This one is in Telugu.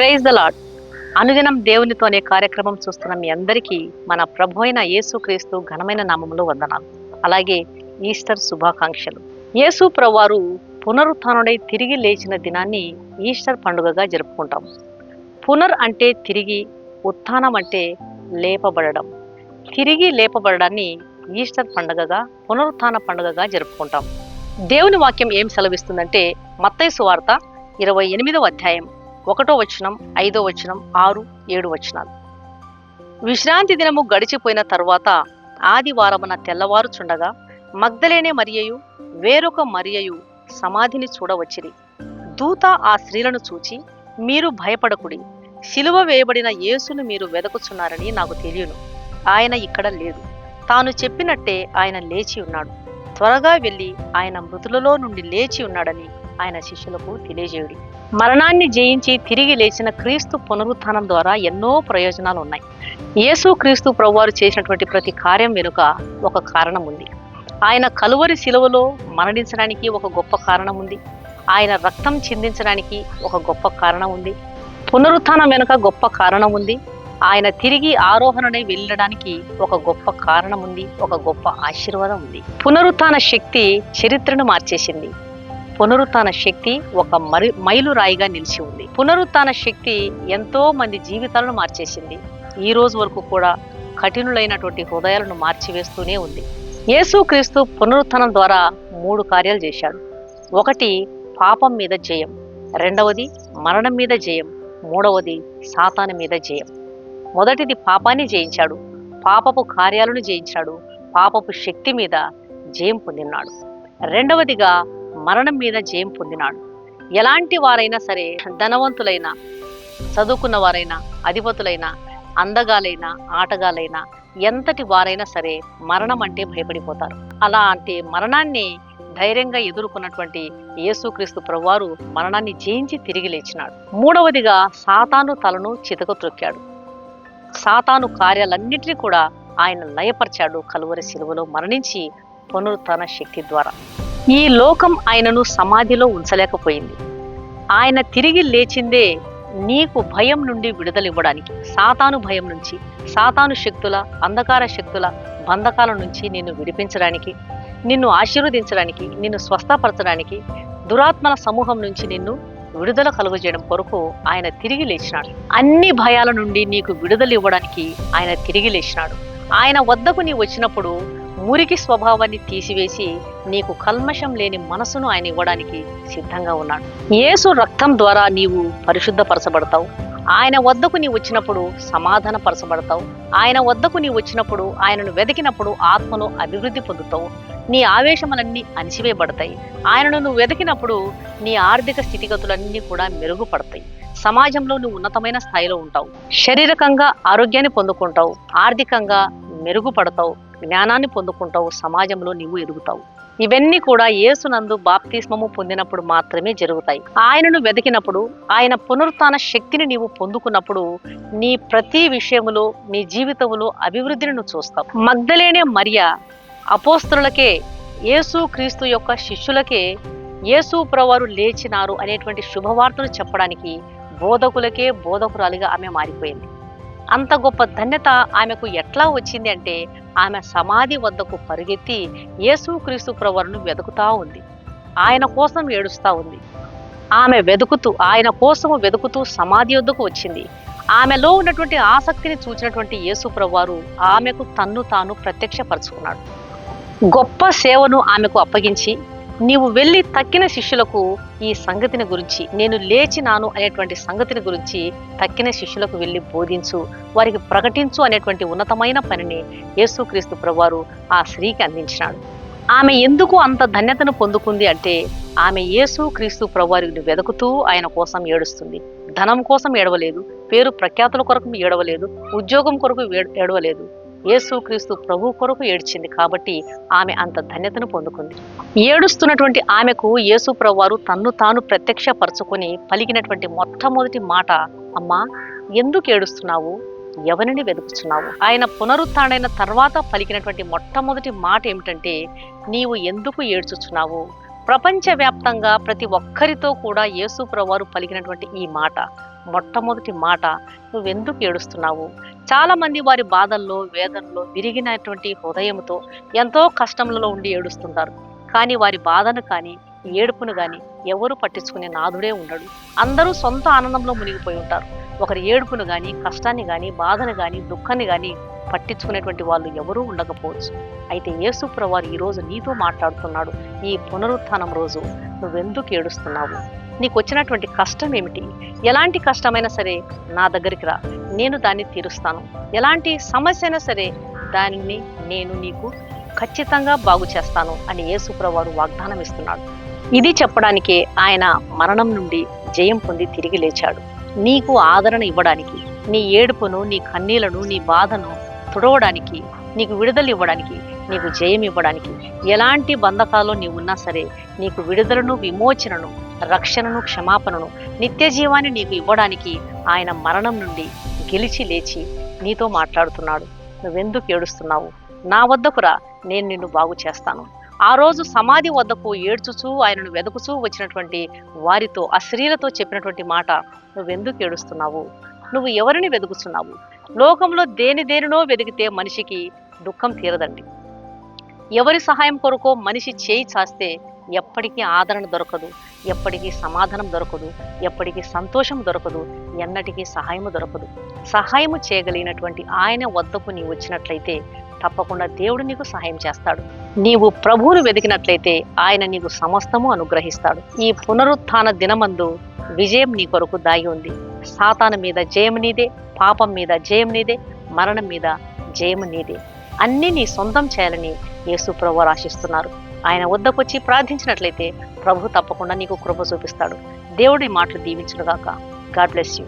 ప్రైజ్ ద లాడ్ అనుదినం దేవునితో అనే కార్యక్రమం చూస్తున్న మీ అందరికీ మన ప్రభు అయిన యేసుక్రీస్తు ఘనమైన నామములు వందనాలు. అలాగే ఈస్టర్ శుభాకాంక్షలు. యేసు ప్రవారు పునరుత్డై తిరిగి లేచిన దినాన్ని ఈస్టర్ పండుగగా జరుపుకుంటాం. పునర్ అంటే తిరిగి ఉత్థానం అంటే లేపబడడం. తిరిగి లేపబడడాన్ని ఈస్టర్ పండుగగా పునరుత్థాన పండుగగా జరుపుకుంటాం. దేవుని వాక్యం ఏం సెలవిస్తుందంటే మత్తైసు సువార్త ఇరవై ఎనిమిదవ అధ్యాయం. ఒకటో వచనం ఐదో వచనం ఆరు ఏడు వచనాలు. విశ్రాంతి దినము గడిచిపోయిన తరువాత ఆదివారమున తెల్లవారుచుండగా మగ్ధలేనే మరియయు వేరొక మరియయు సమాధిని చూడవచ్చిరి. దూత ఆ స్త్రీలను చూచి మీరు భయపడకుడి. శిలువ వేయబడిన యేసును మీరు వెదకుచున్నారని నాకు తెలియను. ఆయన ఇక్కడ లేడు తాను చెప్పినట్టే ఆయన లేచి ఉన్నాడు. త్వరగా వెళ్ళి ఆయన మృతులలో నుండి లేచి ఉన్నాడని ఆయన శిష్యులకు తెలియజేయుడి. మరణాన్ని జయించి తిరిగి లేచిన క్రీస్తు పునరుత్థానం ద్వారా ఎన్నో ప్రయోజనాలు ఉన్నాయి. యేసు క్రీస్తు ప్రభువారు చేసినటువంటి ప్రతి కార్యం వెనుక ఒక కారణం ఉంది ఆయన కలువరి శిలువలో మరణించడానికి ఒక గొప్ప కారణం ఉంది ఆయన రక్తం చిందించడానికి ఒక గొప్ప కారణం ఉంది పునరుత్థానం వెనుక గొప్ప కారణం ఉంది ఆయన తిరిగి ఆరోహణనై వెళ్ళడానికి ఒక గొప్ప కారణం ఉంది ఒక గొప్ప ఆశీర్వాదం ఉంది. పునరుత్న శక్తి చరిత్రను మార్చేసింది. పునరుత్న శక్తి ఒక మరి మైలురాయిగా నిలిచి ఉంది. పునరుత్న శక్తి ఎంతో మంది జీవితాలను మార్చేసింది. ఈ రోజు వరకు కూడా కఠినులైనటువంటి హృదయాలను మార్చివేస్తూనే ఉంది. యేసుక్రీస్తు పునరుత్నం ద్వారా మూడు కార్యాలు చేశాడు. ఒకటి పాపం మీద జయం. రెండవది మరణం మీద జయం. మూడవది సాతాను మీద జయం. మొదటిది పాపాన్ని జయించాడు. పాపపు కార్యాలను జయించాడు. పాపపు శక్తి మీద జయం పొందినాడు. రెండవదిగా మరణం మీద జయం పొందినాడు. ఎలాంటి వారైనా సరే ధనవంతులైనా చదువుకున్న వారైనా అధిపతులైనా అందగాలైనా ఆటగాలైనా ఎంతటి వారైనా సరే మరణం అంటే భయపడిపోతారు. అలాంటి మరణాన్ని ధైర్యంగా ఎదుర్కొన్నటువంటి యేసుక్రీస్తు ప్రభువారు మరణాన్ని జయించి తిరిగి లేచినాడు. మూడవదిగా సాతాను తలను చితక త్రొక్కాడు. సాతాను కార్యాలన్నింటినీ కూడా ఆయన లయపరిచాడు కలువరి శిలువలో మరణించి పునరుత్థాన శక్తి ద్వారా. ఈ లోకం ఆయనను సమాధిలో ఉంచలేకపోయింది. ఆయన తిరిగి లేచిందే నీకు భయం నుండి విడుదలివ్వడానికి. సాతాను భయం నుంచి సాతాను శక్తుల అంధకార శక్తుల బంధకాల నుంచి నిన్ను విడిపించడానికి నిన్ను ఆశీర్వదించడానికి నిన్ను స్వస్థపరచడానికి దురాత్మల సమూహం నుంచి నిన్ను విడుదల కలుగజేయడం కొరకు ఆయన తిరిగి లేచినాడు. అన్ని భయాల నుండి నీకు విడుదల ఇవ్వడానికి ఆయన తిరిగి లేచినాడు. ఆయన వద్దకు నీ వచ్చినప్పుడు మురికి స్వభావాన్ని తీసివేసి నీకు కల్మషం లేని మనసును ఆయన ఇవ్వడానికి సిద్ధంగా ఉన్నాడు. యేసు రక్తం ద్వారా నీవు పరిశుద్ధపరచబడతావు. ఆయన వద్దకు నీ వచ్చినప్పుడు సమాధానపరచబడతావు. ఆయన వద్దకు నీ వచ్చినప్పుడు ఆయనను వెతికినప్పుడు ఆత్మను అభివృద్ధి పొందుతావు. నీ ఆవేశములన్నీ అణిచివేయబడతాయి. ఆయనను నువ్వు వెతికినప్పుడు నీ ఆర్థిక స్థితిగతులన్నీ కూడా మెరుగుపడతాయి. సమాజంలో నువ్వు ఉన్నతమైన స్థాయిలో ఉంటావు. శారీరకంగా ఆరోగ్యాన్ని పొందుకుంటావు. ఆర్థికంగా మెరుగుపడతావు. జ్ఞానాన్ని పొందుకుంటావు. సమాజంలో నీవు ఎదుగుతావు. ఇవన్నీ కూడా యేసునందు బాప్తిస్మము పొందినప్పుడు మాత్రమే జరుగుతాయి. ఆయనను వెతికినప్పుడు ఆయన పునరుత్న శక్తిని నీవు పొందుకున్నప్పుడు నీ ప్రతి విషయములో నీ జీవితంలో అభివృద్ధిని నువ్వు చూస్తావు. మగ్ధలేనే మరియా అపోస్తులకే యేసు క్రీస్తు యొక్క శిష్యులకే యేసు ప్రవారు లేచినారు అనేటువంటి శుభవార్తను చెప్పడానికి బోధకులకే బోధకురాలిగా ఆమె మారిపోయింది. అంత గొప్ప ధన్యత ఆమెకు ఎట్లా వచ్చింది అంటే ఆమె సమాధి వద్దకు పరుగెత్తి యేసు క్రీస్తు ప్రవరును వెతుకుతా ఉంది. ఆయన కోసం ఏడుస్తూ ఉంది. ఆమె వెతుకుతూ ఆయన కోసము వెతుకుతూ సమాధి వద్దకు వచ్చింది. ఆమెలో ఉన్నటువంటి ఆసక్తిని చూచినటువంటి యేసు ప్రవారు ఆమెకు తన్ను తాను ప్రత్యక్షపరుచుకున్నాడు. గొప్ప సేవను ఆమెకు అప్పగించి నీవు వెళ్ళి తక్కిన శిష్యులకు ఈ సంగతిని గురించి నేను లేచినాను అనేటువంటి సంగతిని గురించి తక్కిన శిష్యులకు వెళ్ళి బోధించు వారికి ప్రకటించు అనేటువంటి ఉన్నతమైన పనిని యేసుక్రీస్తు ప్రభువారు ఆ స్త్రీకి అందించినాడు. ఆమె ఎందుకు అంత ధన్యతను పొందుకుంది అంటే ఆమె యేసు క్రీస్తు ప్రభువారిని వెతుకుతూ ఆయన కోసం ఏడుస్తుంది. ధనం కోసం ఏడవలేదు పేరు ప్రఖ్యాతుల కొరకు ఏడవలేదు ఉద్యోగం కొరకు ఏడవలేదు. యేసుక్రీస్తు ప్రభు కొరకు ఏడ్చింది కాబట్టి ఆమె అంత ధన్యతను పొందుకుంది. ఏడుస్తున్నటువంటి ఆమెకు యేసు ప్రభువారు తన్ను తాను ప్రత్యక్షపరచుకొని పలికినటువంటి మొట్టమొదటి మాట అమ్మా ఎందుకు ఏడుస్తున్నావు? ఎవరిని వెతుకుతున్నావు? ఆయన పునరుత్డైన తర్వాత పలికినటువంటి మొట్టమొదటి మాట ఏమిటంటే నీవు ఎందుకు ఏడ్చుచున్నావు? ప్రపంచవ్యాప్తంగా ప్రతి ఒక్కరితో కూడా యేసు ప్రభువారు పలికినటువంటి ఈ మాట మొట్టమొదటి మాట నువ్వెందుకు ఏడుస్తున్నావు? చాలా మంది వారి బాధల్లో వేదనలో విరిగినటువంటి హృదయంతో ఎంతో కష్టములలో ఉండి ఏడుస్తుంటారు. కానీ వారి బాధను కానీ ఏడుపును కానీ ఎవరు పట్టించుకునే నాదుడే ఉండడు. అందరూ సొంత ఆనందంలో మునిగిపోయి ఉంటారు. ఒకరి ఏడుపును కానీ కష్టాన్ని కానీ బాధను కానీ దుఃఖాన్ని కానీ పట్టించుకునేటువంటి వాళ్ళు ఎవరూ ఉండకపోవచ్చు. అయితే యేసుప్రవారు ఈరోజు నీతో మాట్లాడుతున్నాడు. ఈ పునరుత్థానం రోజు నువ్వెందుకు ఏడుస్తున్నావు? నీకు వచ్చినటువంటి కష్టం ఏమిటి? ఎలాంటి కష్టమైనా సరే నా దగ్గరికి రా. నేను దాన్ని తీరుస్తాను. ఎలాంటి సమస్య అయినా సరే దానిని నేను నీకు ఖచ్చితంగా బాగు చేస్తాను అని యేసుప్రవారు వాగ్దానం ఇస్తున్నాడు. ఇది చెప్పడానికే ఆయన మరణం నుండి జయం పొంది తిరిగి లేచాడు. నీకు ఆదరణ ఇవ్వడానికి నీ ఏడుపును నీ కన్నీలను నీ బాధను తుడవడానికి నీకు విడుదల ఇవ్వడానికి నీకు జయం ఇవ్వడానికి ఎలాంటి బంధకాలు నీవు ఉన్నా సరే నీకు విడుదలను విమోచనను రక్షణను క్షమాపణను నిత్య జీవాన్ని నీకు ఇవ్వడానికి ఆయన మరణం నుండి గెలిచి లేచి నీతో మాట్లాడుతున్నాడు. నువ్వెందుకు ఏడుస్తున్నావు? నా వద్దకురా నేను నిన్ను బాగు చేస్తాను. ఆ రోజు సమాధి వద్దకు ఏడ్చుచూ ఆయనను వెదుకుచూ వచ్చినటువంటి వారితో ఆ స్త్రీలతో చెప్పినటువంటి మాట నువ్వెందుకు ఏడుస్తున్నావు? నువ్వు ఎవరిని వెతుకుతున్నావు లోకంలో దేని దేనినో వెతికితే మనిషికి దుఃఖం తీరదండి. ఎవరి సహాయం కొరకో మనిషి చేయి చాస్తే ఎప్పటికీ ఆదరణ దొరకదు ఎప్పటికీ సమాధానం దొరకదు ఎప్పటికీ సంతోషం దొరకదు ఎన్నటికీ సహాయము దొరకదు. సహాయము చేయగలిగినటువంటి ఆయన వద్దకు నీవు వచ్చినట్లయితే తప్పకుండా దేవుడు నీకు సహాయం చేస్తాడు. నీవు ప్రభువును వెతికినట్లయితే ఆయన నీకు సమస్తము అనుగ్రహిస్తాడు. ఈ పునరుత్థాన దినమందు విజయం నీ కొరకు దాగి ఉంది. సాతాను మీద జయం నీదే పాపం మీద జయం నీదే మరణం మీద జయం నీదే. అన్నీ నీ సొంతం చేయాలని యేసు ప్రభు ఆశిస్తున్నారు. ఆయన వద్దకొచ్చి ప్రార్థించినట్లయితే ప్రభు తప్పకుండా నీకు కృప చూపిస్తాడు. దేవుడి మాటలు దీవించుడుగాక గాడ్ బ్లెస్ యూ.